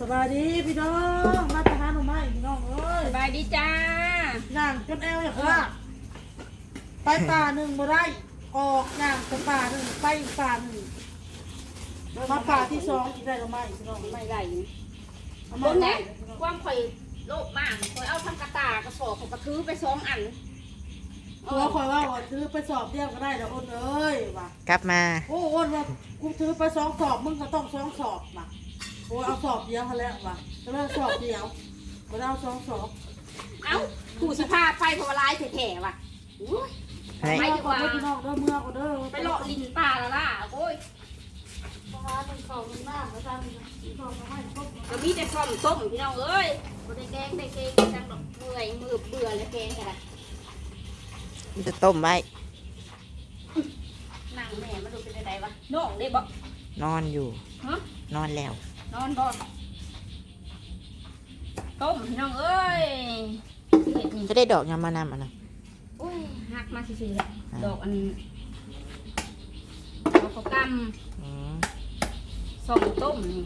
สบายดีพี่น้องมาทหารหนูไหมพี่น้องเอ้ยสบายดีจ้าย่างจนแอวอย่างว่าไปป่าหนึ่งมาได้ออกย่างไปป่าหนึ่งไปอีกป่าหนึ่งมาป่าที่สองอีกได้หรือไม่พี่น้องไม่ได้เอาบมานได้นี้ความข่อยโลภมากข่อยเอาทำกระตากระสอบของกระทือไปสองอันตัวคอยว่าว่าถือไปสอบเดียวก็ได้เดี๋ยวอ้นเอ้ยว่ะกลับมา โอ้อ้นว่ากูถือไปสองสอบมึงก็ต้องสองสอบว่ะ โอ้เอาสอบเดียวเขาแล้วว่ะจะเลิกสอบเดียวก็เอาสองสอบเอ้าผู้สภาพไปเพราะว่าลายแถ่ๆว่ะอุ๊ยให้ไปไปดีกว่าพี่น้องเด้อเมื่อก็เด้อไปเลาะลินป่าและล่ะโอ้ยปลาหนึ่งเข่าหนึ่งหน้าแล้วกันอีกสองก็ให้ครบก็มีแต่ซ่อมต้มพี่น้องเอ้ยบ่ได้แกงได้เกงจังดอกเมื่อยมือเบื่อแล้วแกงกันละจะต้มไว้นั่งแม่มาดูเป็นไดวะน้องได้บ่นอนอยู่ ฮะ นอนแล้ว นอนบ่ต้มพี่น้องเอ้ยเห็ดนี่จะได้ดอกยางมานำอะนะโอ้ยหักมาซื่อๆแหละอ่าดอกอันดอกข้าวกอืมำส่งต้มนี่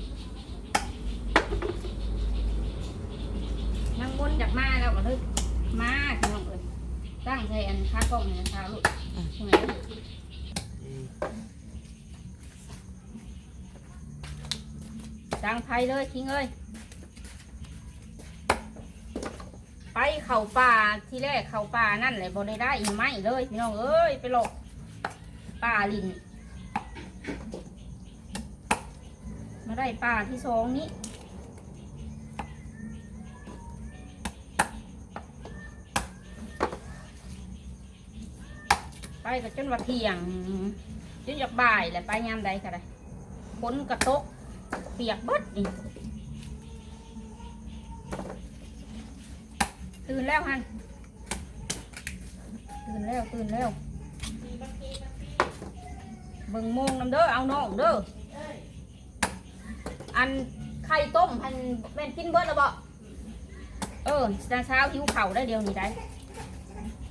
นางมนต์จากมาแล้วก็เลยมาพี่น้องเอ้ยตั้งใจอันค้ากล้องเนี่ยค้าลูกใช่ไหม จังไพเลยทิ้งเอ้ยไปเข่าป่าที่แรกเข่าป่านั่นแหละบ่ได้ได้อีไม่เลยพี่น้องเอ้ยไปหลอกป่าลินมาได้ป่าที่สองนี้ไปกับจนว่าเที่ยงจนอยกบ่ายแหละไปยามใดก็ได้ฝนกระตก เปียกเบิดนี่ตื่นแล้วฮันตื่นแล้วตื่นแล้วเบิ่งโมงน้ำเด้อเอาน้องเด้ออันไข่ต้มอันแม่นกินเบิดแล้วบ่เออตอนเช้าหิวเข่าได้เดียวนี้ได้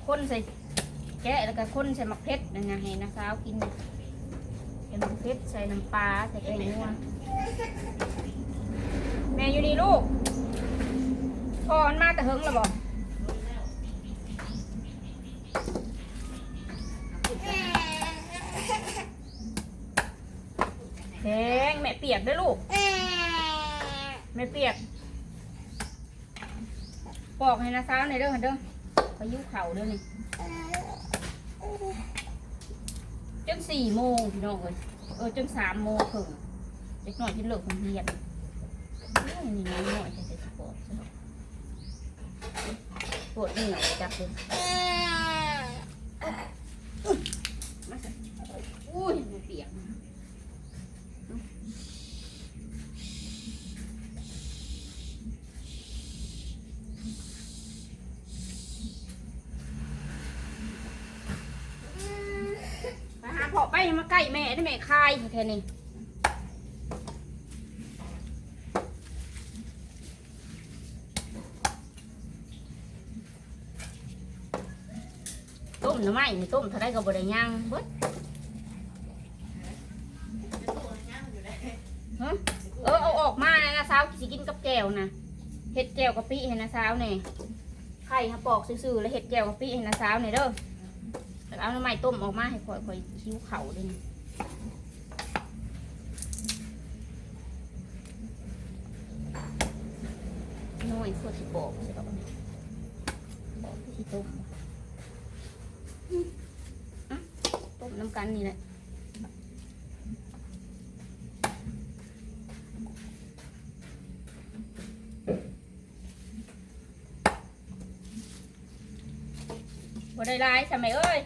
คนใส่แกะแล้วก็คนใส่มะเพ็ดนั่นไงให้นะเช้ากินใส่มะเพ็ดใส่น้ำปลาใส่แกงนัว แม่อยู่นี่ลูกพ่อมันมาแต่เฮิงแล้วบ่แพงแม่เปียกด้วยลูก แม่เปียกปอกให้นะสาวในเด้อเด้อพายุเข่าเด้อนี่จนสี่โมงพี่น้องเอ้ยเออจนสามโมงครึ่ง ด็กหน่อยที่เลิกโรงเรียนนี่น้อยหน่อยจะจะปวดปวดเหนียวจับเลยมาสิอุ้ยแม่เปียกไปหาพ่อไปมาใกล้แม่ได้แม่คายแค่นี้ หน่อไม้นี่ต้มเท่าไรก็บ่ได้ย่างเบิดฮะเออเอาออกมานะนะสาวสิกินกับแก้วนะเห็ดแก้วกะปิให้นนะสาวเนี่ยไข่ฮะปอกซื่อๆแล้วเห็ดแก้วกะปิให้นนะสาวเนี่ยเด้อแล้วเอาน้ำไม้ต้มออกมาให้ค่อยๆคิ้วเข่าด้วยนะน้อยโคตรสิบอกใช่ปะบอกที่ต้มอืมอะต้ม น้ำกันนี่แหละบ่ได้ร้ายใช่ไหมเอ้ย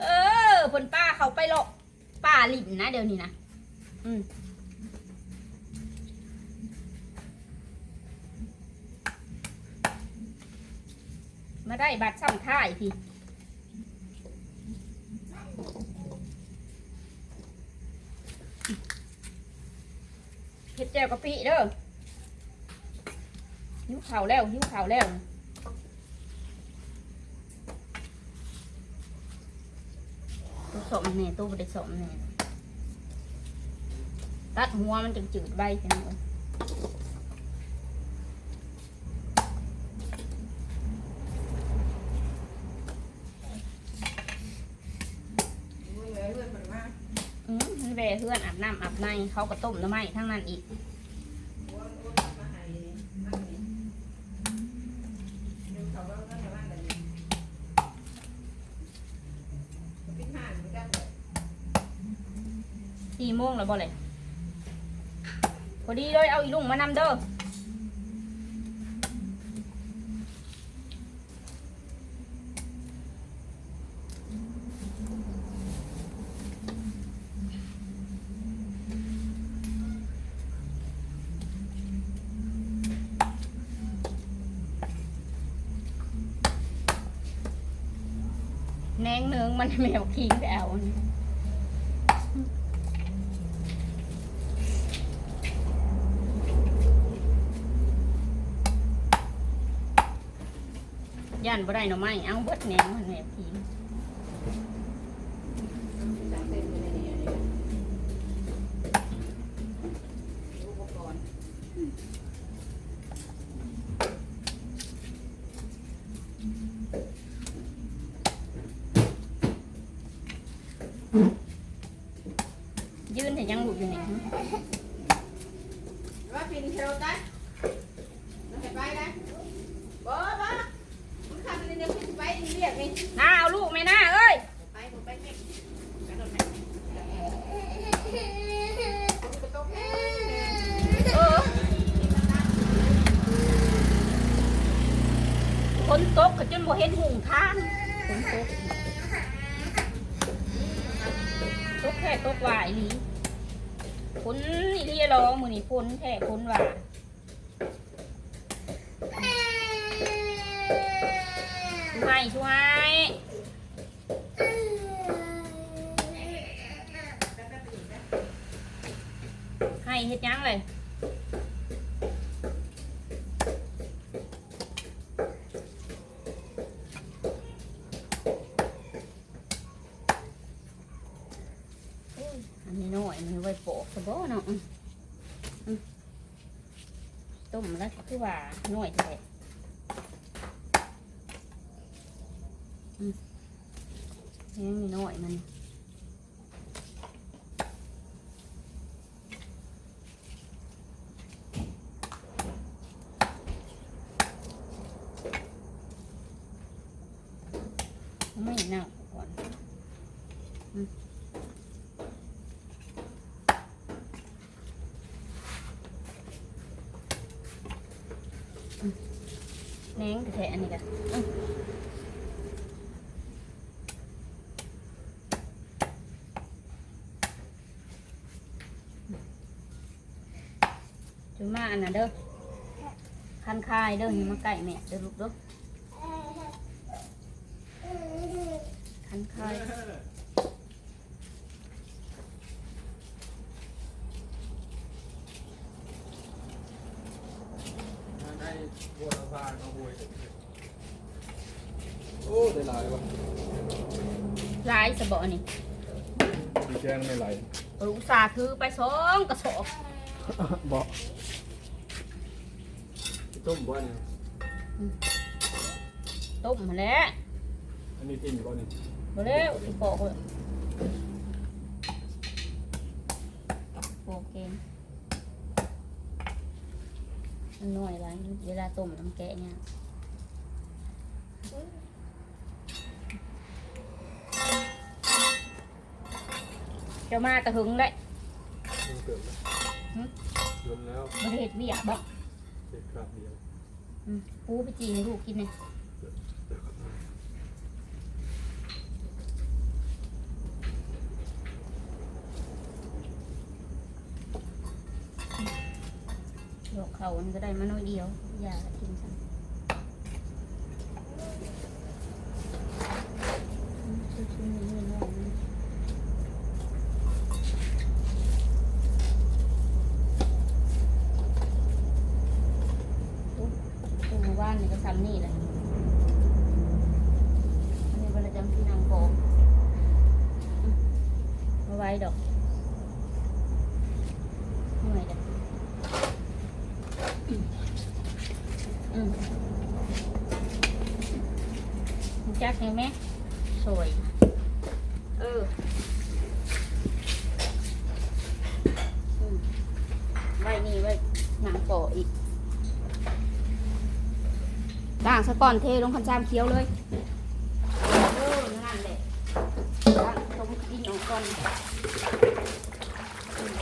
เออผลป้าเขาไปหลอกป้าหลินนะเดี๋ยวนี้นะอืม บัตรช่ำท่ายพี่เห็ดแจ่วกะปิเด้อหิวข่าวแล้วหิวข่าวแล้วตัวสมแน่ตัวบ่ได้สมแน่ตัดหัวมันจังจืดใบจังเลย อืมมันแว เพื่อนอาบน้ำอาบในเขาก็ต้มน้ำไม้ทั้งนั้นอีกสี่โมงแล้วบ่เลยพอดีเลยเอาอีลุงมานำเด้อแหนงเนือง มันแมวคิงไปเอาย่านบ่ได้หน่อไม้เอาเบิดแหนงมันแมวทิ้ง ยืนให้ยังหลุดอยู่นี่ว่าปินเทลได้เราไปได้บ่บ่มึงทำในเรื่องที่ไปเรียกนี่น้าเอาลูกไหมน้าเอ้ยไปบ่ไปนี่กระโดดไปกระโดดไปเออฝนตกก็จนบ่เห็นหุงทางฝนตก ตกแค่ตกหวายลีฝนอีเลียรอมือนี่ฝนแท้ฝนว่าช่วยช่วยให้เฮ็ดหยังเลย อันนี้น้อยมัน ไว้โปะสบ่เนาะต้มแล้วคือว่าหน้อยแท้ยังมีน้อยมันไม่น่า ก่อนแหนงแท้ๆอันนี้กันจุมาอันนั้นเด้อคันคายเด้อนี่มาไก่แม่เด้อลูกเด้อคันคาย บัวละพานเอาบวยโอ้ได้หลายวะลายสะบ่นี่ดีแจ้งไม่ไหลเอออุตส่าห์ถือไปสองกระสอบบ่ต้มบ่เนี่ยต้มมาแล้วอันนี้ทิ้งบ่เนี่ยมาแล้วสิโปะเลยโอเค มันน้อยไรเวลาต้มน้ำแกะเนี่ยเจะมาแตะหึงได้มันเกิดแล้วหึรวมแล้วบริเหตุเวียกบอกเสร็จครับเดียว อืมปูไปจีให้ลูกกินเนี่ย ดอกเขามันก็ได้มาน้อยเดียว อย่ากินซ้ำอืมชิ้นดูบ้านนี่ก็ซ้ำนี่แหละอันนี้เวลาจำที่นางโกงอืมดอกเหนื่อยจ้ะอืมรู้ จักเห็นไหมสวย เอออืมไว้นี่ไว้หนังโปะอีกด่างสะก่อนเทลงคันจามเคี้ยวเลยเออนั่นแหละด่างต้มกินออกก่อนอืม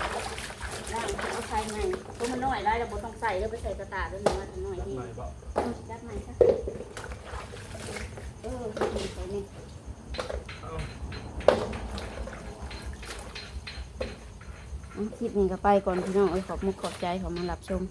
ด่างเอาใส่ใหม่ตัวมันน้อยได้แล้วบ่ต้องใส่แล้วไปใส่กระตาด้วยนะมันน้อยดีไหนบ่เออจัดใหม่ซะ เออนี่ใส่นี่คลิปนี้ก็ไปก่อนพี่น้องเอ้ยขอบมุกขอบใจขอมารับชม